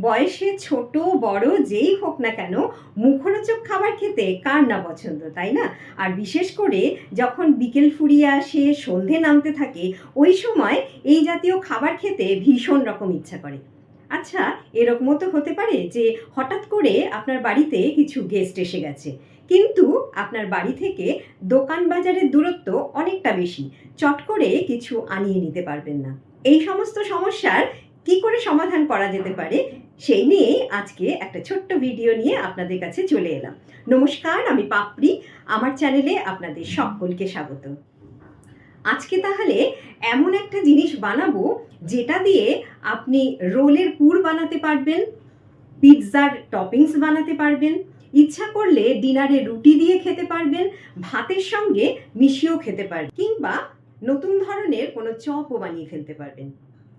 বয়সে ছোট, বড়, যেই হোক না কেন, মুখরোচক খাবার খেতে কার না পছন্দ, তাই না? আর বিশেষ করে যখন বিকেল ফুরিয়ে আসে, সন্ধে নামতে থাকে, ওই সময় এই জাতীয় খাবার খেতে ভীষণ রকম ইচ্ছা করে। আচ্ছা এরকমও তো হতে পারে যে হঠাৎ করে আপনার বাড়িতে কিছু গেস্ট এসে গেছে। কিন্তু আপনার বাড়ি থেকে দোকান বাজারের দূরত্ব অনেকটা বেশি। চট করে কিছু আনিয়ে নিতে পারবেন না। এই সমস্ত সমস্যার কি করে সমাধান করা যেতে পারে সেই নিয়ে আজকে একটা ছোট্ট ভিডিও নিয়ে আপনাদের কাছে চলে এলাম। নমস্কার, আমি পাপড়ি। আমার চ্যানেলে আপনাদের সকলকে স্বাগত। আজকে তাহলে এমন একটা জিনিস বানাবো যেটা দিয়ে আপনি রোলের পুর বানাতে পারবেন, পিৎজার টপিংস বানাতে পারবেন, ইচ্ছা করলে ডিনারে রুটি দিয়ে খেতে পারবেন, ভাতের সঙ্গে মিশিয়েও খেতে পারবেন, কিংবা নতুন ধরনের কোনো চপও বানিয়ে ফেলতে পারবেন।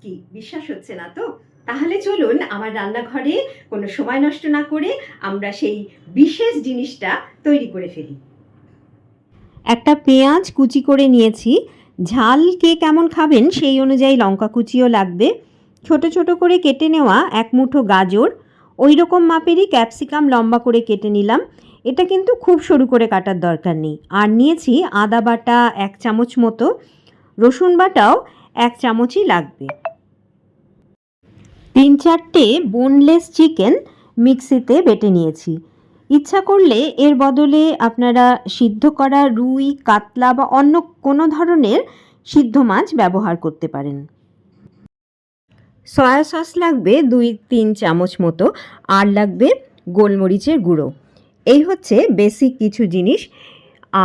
কি? বিশ্বাস হচ্ছে না তো? তাহলে চলুন আমার রান্নাঘরে কোনো সময় নষ্ট না করে আমরা সেই বিশেষ জিনিসটা তৈরি করে ফেলি। একটা পেঁয়াজ কুচি করে নিয়েছি। ঝাল কে কেমন খাবেন সেই অনুযায়ী লঙ্কা কুচিও লাগবে। ছোট ছোট করে কেটে নেওয়া এক মুঠো গাজর। ওই রকম মাপেরই ক্যাপসিকাম লম্বা করে কেটে নিলাম। এটা কিন্তু খুব সরু করে কাটার দরকার নেই। আর নিয়েছি আদা বাটা এক চামচ মতো। রসুন বাটাও এক চামচই লাগবে। চারটে বোনলেস চিকেন মিক্সিতে বেটে নিয়েছি। ইচ্ছা করলে এর বদলে আপনারা সিদ্ধ করা রুই, কাতলা বা অন্য কোনো ধরনের সিদ্ধ মাছ ব্যবহার করতে পারেন। সয়া সস লাগবে দুই তিন চামচ মতো, আর লাগবে গোলমরিচের গুঁড়ো। এই হচ্ছে বেসিক কিছু জিনিস।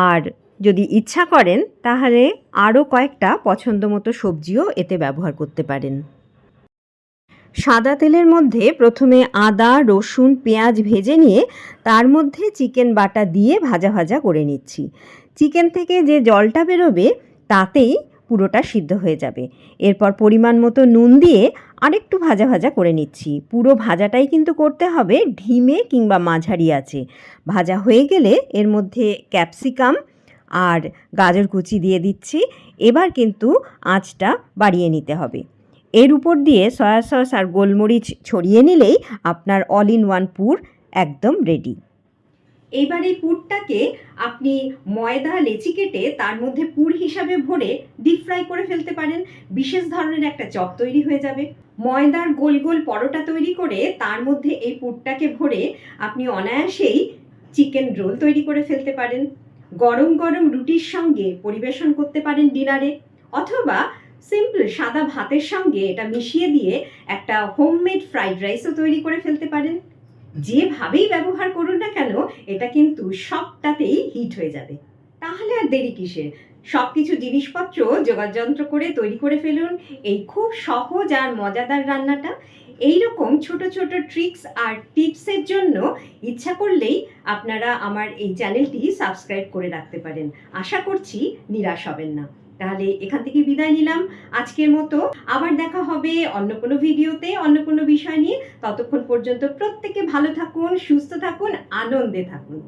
আর যদি ইচ্ছা করেন, তাহলে আরও কয়েকটা পছন্দ মতো সবজিও এতে ব্যবহার করতে পারেন। সাদা তেলের মধ্যে প্রথমে আদা, রসুন, পেঁয়াজ ভেজে নিয়ে তার মধ্যে চিকেন বাটা দিয়ে ভাজা ভাজা করে নিচ্ছি। চিকেন থেকে যে জলটা বেরোবে তাতেই পুরোটা সিদ্ধ হয়ে যাবে। এরপর পরিমাণ মতো নুন দিয়ে আরেকটু ভাজা ভাজা করে নিচ্ছি। পুরো ভাজাটাই কিন্তু করতে হবে ঢিমে কিংবা মাঝারি আছে। ভাজা হয়ে গেলে এর মধ্যে ক্যাপসিকাম আর গাজর কুচি দিয়ে দিচ্ছি। এবার কিন্তু আঁচটা বাড়িয়ে নিতে হবে। এর উপর দিয়ে সয়া সস আর গোলমরিচ ছড়িয়ে নিলেই আপনার অল ইন ওয়ান পুর একদম রেডি এইবার এই পুরটাকে আপনি ময়দা, লেচি কেটে তার মধ্যে পুর হিসাবে ভরে ডিপ ফ্রাই করে ফেলতে পারেন। বিশেষ ধরনের একটা চপ তৈরি হয়ে যাবে। ময়দার গোল গোল পরোটা তৈরি করে তার মধ্যে এই পুরটাকে ভরে আপনি অনায়াসেই চিকেন রোল তৈরি করে ফেলতে পারেন। গরম গরম রুটির সঙ্গে পরিবেশন করতে পারেন ডিনারে অথবা সিম্পল সাদা ভাতের সঙ্গে এটা মিশিয়ে দিয়ে একটা হোমমেড ফ্রাইড রাইসও তৈরি করে ফেলতে পারেন। যেভাবেই ব্যবহার করুন না কেন, এটা কিন্তু সবটাতেই হিট হয়ে যাবে। তাহলে আর দেরি কিসের? সব কিছু জিনিসপত্র যোগাযন্ত্র করে তৈরি করে ফেলুন। এই খুব সহজ আর মজাদার রান্নাটা। এই রকম ছোট ছোট ট্রিক্স আর টিপসের জন্য ইচ্ছা করলেই আপনারা আমার এই চ্যানেলটি সাবস্ক্রাইব করে রাখতে পারেন। আশা করছি নিরাশ হবেন না। তাহলে এখান থেকে বিদায় নিলাম। আজকের মতো আবার দেখা হবে অন্য কোনো ভিডিওতে, অন্য কোনো বিষয় নিয়ে। ততক্ষণ পর্যন্ত প্রত্যেকে ভালো থাকুন, সুস্থ থাকুন, আনন্দে থাকুন।